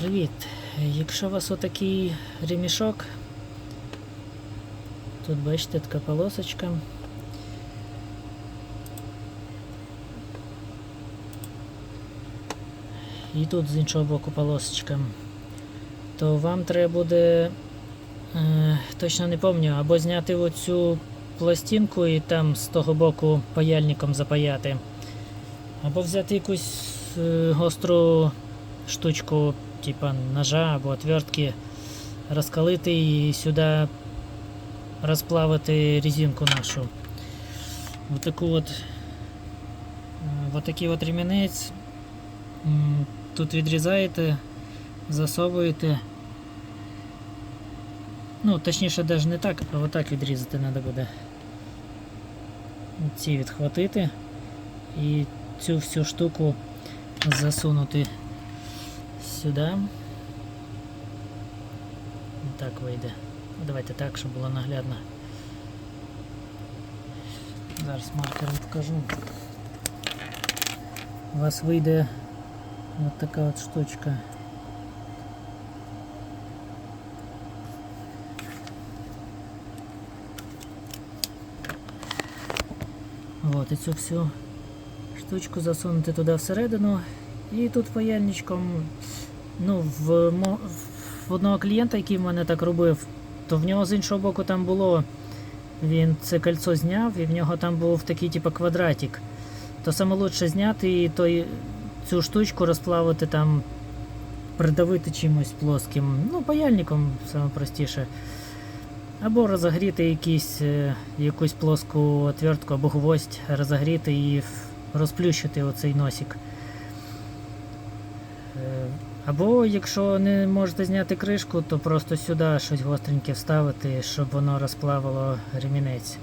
Привіт! Якщо у вас отакий ремішок, тут бачите така полосочка. І тут з іншого боку полосочка. То вам треба буде, е, точно не пам'ятаю, або зняти оцю пластинку і там з того боку паяльником запаяти. Або взяти якусь е, гостру штучку, типа ножа або отвертки, розкалити і сюди розплавити резинку нашу. Вот таку от, вот такий от ремінець. Тут відрізаєте, засовуєте. Ну, точніше, навіть не так, а отак відрізати треба буде. Ці відхватити і цю всю штуку засунути сюди. Так вийде. Ну, Давайте так, щоб було наглядно. Зараз маркером покажу. У вас вийде от така от штучка. Вот, і цю всю штучку засунути туди всередину. І тут паяльничком, ну, в, в одного клієнта, який в мене так робив, то в нього з іншого боку там було. Він це кольцо зняв, і в нього там був такий типу квадратик. То саме лучше зняти і той, цю штучку розплавити там, придавити чимось плоским. Ну, паяльником саме простіше. Або розогріти якісь, е, якусь плоску отвертку або гвоздь, розогріти і розплющити оцей носик. Або якщо не можете зняти кришку, то просто сюди щось гостреньке вставити, щоб воно розплавило ремінець.